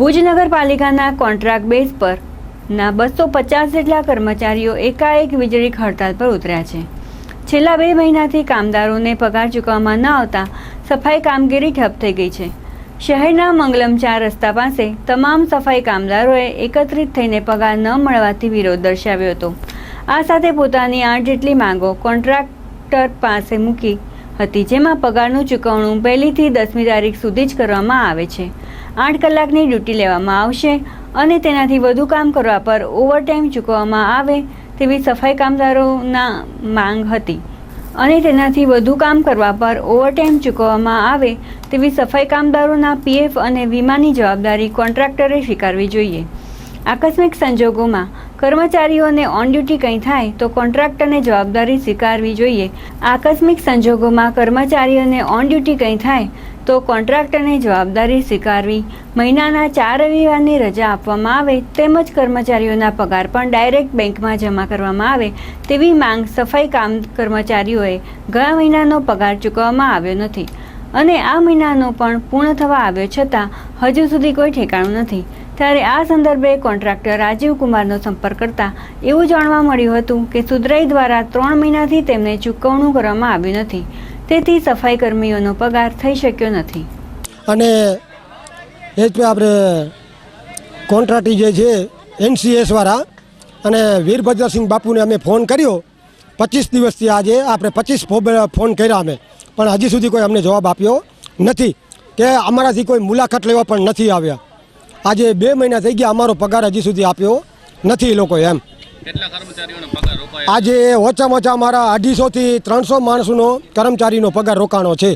ભુજ નગરપાલિકાના contract base પર ના બસો પચાસ જેટલા કર્મચારીઓ એકાએક વીજળી હડતાલ પર ઉતર્યા છે. છેલ્લા બે મહિનાથી કામદારોને પગાર ચૂકવવામાં ન આવતા સફાઈ કામગીરી ઠપ થઈ ગઈ છે. શહેરના મંગલમ ચાર રસ્તા પાસે તમામ સફાઈ કામદારોએ એકત્રિત થઈને પગાર ન મળવાથી વિરોધ દર્શાવ્યો હતો. આ સાથે પોતાની આઠ જેટલી માંગો કોન્ટ્રાક્ટર પાસે મૂકી હતી, જેમાં પગારનું ચૂકવણું પહેલીથી દસમી તારીખ સુધી જ કરવામાં આવે છે. આઠ કલાકની ડ્યુટી લેવામાં આવશે અને તેનાથી વધુ કામ કરવા પર ઓવરટાઈમ ચૂકવવામાં આવે તેવી સફાઈ કામદારોના માંગ હતી. અને તેનાથી વધુ કામ કરવા પર ઓવરટાઈમ ચૂકવવામાં આવે તેવી સફાઈ કામદારોના પીએફ અને વીમાની જવાબદારી કોન્ટ્રાક્ટરે સ્વીકારવી જોઈએ. આકસ્મિક સંજોગોમાં કર્મચારીઓને ઓન ડ્યુટી કંઈ થાય તો કોન્ટ્રાક્ટરને જવાબદારી સ્વીકારવી જોઈએ. આકસ્મિક સંજોગોમાં કર્મચારીઓને ઓન ડ્યુટી કંઈ થાય તો કોન્ટ્રાક્ટરને જવાબદારી સ્વીકારવી. મહિનાના ચાર રવિવારની રજા આપવામાં આવે તેમજ કર્મચારીઓના પગાર પણ ડાયરેક્ટ બેંકમાં જમા કરવામાં આવે તેવી માંગ સફાઈ કામ કર્મચારીઓએ ગયા મહિનાનો પગાર ચૂકવવામાં આવ્યો નથી. અને આ મહિનાનો પણ પૂર્ણ થવા આવ્યો છતાં હજુ સુધી કોઈ ઠેકાણું નથી. ત્યારે આ સંદર્ભે કોન્ટ્રાક્ટર રાજીવ કુમારનો સંપર્ક કરતા એવું જાણવા મળ્યું હતું કે સુધરાઈ દ્વારા ત્રણ મહિનાથી તેમને ચૂકવણું કરવામાં આવ્યું નથી. તેથી સફાઈ કર્મીઓનો પગાર થઈ શક્યો નથી. અને એ જ આપણે કોન્ટ્રાક્ટી જે છે એનસીએસવાળા અને વીરભદ્રસિંહ બાપુને અમે ફોન કર્યો. પચીસ દિવસથી આજે આપણે પચીસ ફોન કર્યા અમે. પણ હજી સુધી કોઈ અમને જવાબ આપ્યો નથી. કે અમારાથી કોઈ મુલાકાત લેવા પણ નથી આવ્યા. આજે બે મહિના થઈ ગયા અમારો પગાર હજી સુધી આપ્યો નથી એ લોકોએ એમ. આજે ઓછામાં ઓછા અમારા અઢીસોથી ત્રણસો માણસોનો કર્મચારીનો પગાર રોકાણો છે.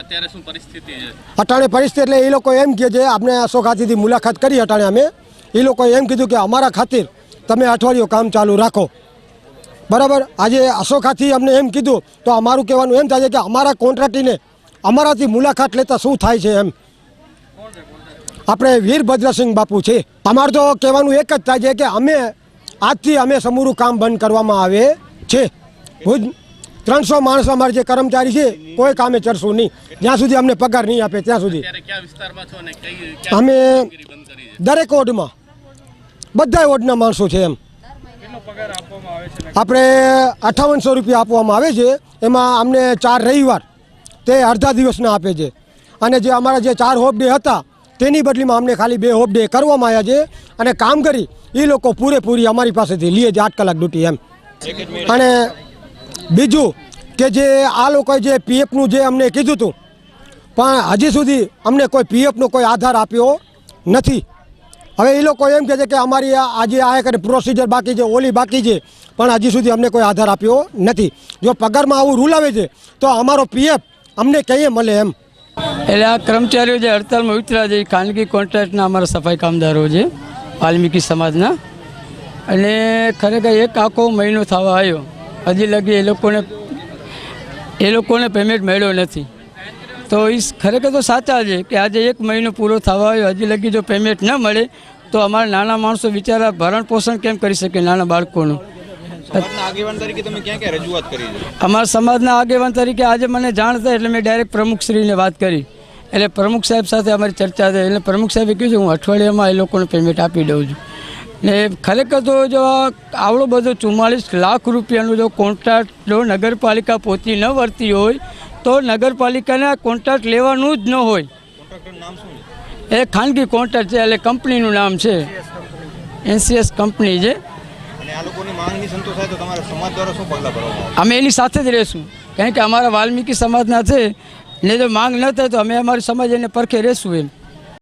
અત્યારે શું પરિસ્થિતિ છે? અટાણે પરિસ્થિતિ એટલે એ લોકો એમ કહે છે આપણે અશોક હાથીથી મુલાકાત કરી અટાણે અમે. એ લોકોએ એમ કીધું કે અમારા ખાतिर તમે અઠવાડિયું કામ ચાલુ રાખો. બરાબર? આજે અશોક હાથી અમને એમ કીધું તો અમારું કહેવાનું એમ થાય છે કે અમારા કોન્ટ્રાક્ટીને અમારાથી મુલાકાત લેતા શું થાય છે એમ. આપણે વીરભદ્રસિંહ બાપુ છે. અમારું તો કહેવાનું એક જ થાય છે કે અમે આજથી અમે સમૂરું કામ બંધ કરવામાં આવે છે. ભુજ ત્રણસો માણસ અમારા જે કર્મચારી છે કોઈ કામે ચડશું નહીં. જ્યાં સુધી અમને પગાર નહીં આપે ત્યાં સુધી. અમે દરેક વોર્ડમાં. બધા વોર્ડના માણસો છે એમ. આપણે અઠાવનસો રૂપિયા આપવામાં આવે છે. એમાં અમને ચાર રવિવાર તે અડધા દિવસના આપે છે. અને જે અમારા જે ચાર હોપ ડે હતા તેની બદલીમાં અમને ખાલી બે હોફ ડે કરવામાં આવ્યા છે અને કામ કરી એ લોકો પૂરેપૂરી અમારી પાસેથી લે છે આઠ કલાક ડ્યુટી એમ. અને બીજું કે જે આ લોકોએ જે પીએફનું જે અમને કીધું હતું, પણ હજી સુધી અમને કોઈ પીએફનો કોઈ આધાર આપ્યો નથી. હવે એ લોકો એમ કહે છે કે અમારી આજે આ એક પ્રોસિજર બાકી છે, ઓલી બાકી છે, પણ હજી સુધી અમને કોઈ આધાર આપ્યો નથી. જો પગારમાં આવું રૂલ આવે છે, તો અમારો પીએફ અમને કહીએ મળે એમ. એટલે આ કર્મચારીઓ જે હડતાલમાં ઉતર્યા છે એ ખાનગી કોન્ટ્રાક્ટના અમારા સફાઈ કામદારો છે વાલ્મીકી સમાજના. અને ખરેખર એક આખો મહિનો થવા આવ્યો. હજી લગી એ લોકોને એ લોકોને પેમેન્ટ મળ્યો નથી. તો એ ખરેખર તો સાચા છે કે આજે એક મહિનો પૂરો થવા આવ્યો હજી લગી જો પેમેન્ટ ન મળે તો અમારા નાના માણસો બિચારા ભરણ પોષણ કેમ કરી શકે નાના બાળકોનું? અમારા સમાજના આગેવાન તરીકે આજે મને જાણ થઈ એટલે મેં ડાયરેક્ટ પ્રમુખશ્રીને વાત કરી. એટલે પ્રમુખ સાહેબ સાથે અમારી ચર્ચા થઈ. એટલે પ્રમુખ સાહેબે કીધું હું અઠવાડિયામાં એ લોકોને પેમેન્ટ આપી દઉં છું. ને ખરેખર તો જો આવડો બધો ચુમ્માળીસ લાખ રૂપિયાનો જો કોન્ટ્રાક્ટ જો નગરપાલિકા પોતી ન વર્તી હોય તો નગરપાલિકાને કોન્ટ્રાક્ટ લેવાનું જ ન હોય. એ ખાનગી કોન્ટ્રાક્ટ છે એટલે કંપનીનું નામ છે. NCS company. છે. અમે એની સાથે જ રહેશું. કારણ કે અમારા વાલ્મીકી સમાજના છે ને જો માંગ ન થાય તો અમે અમારી સમાજ એને પરખે રહેશું એમ.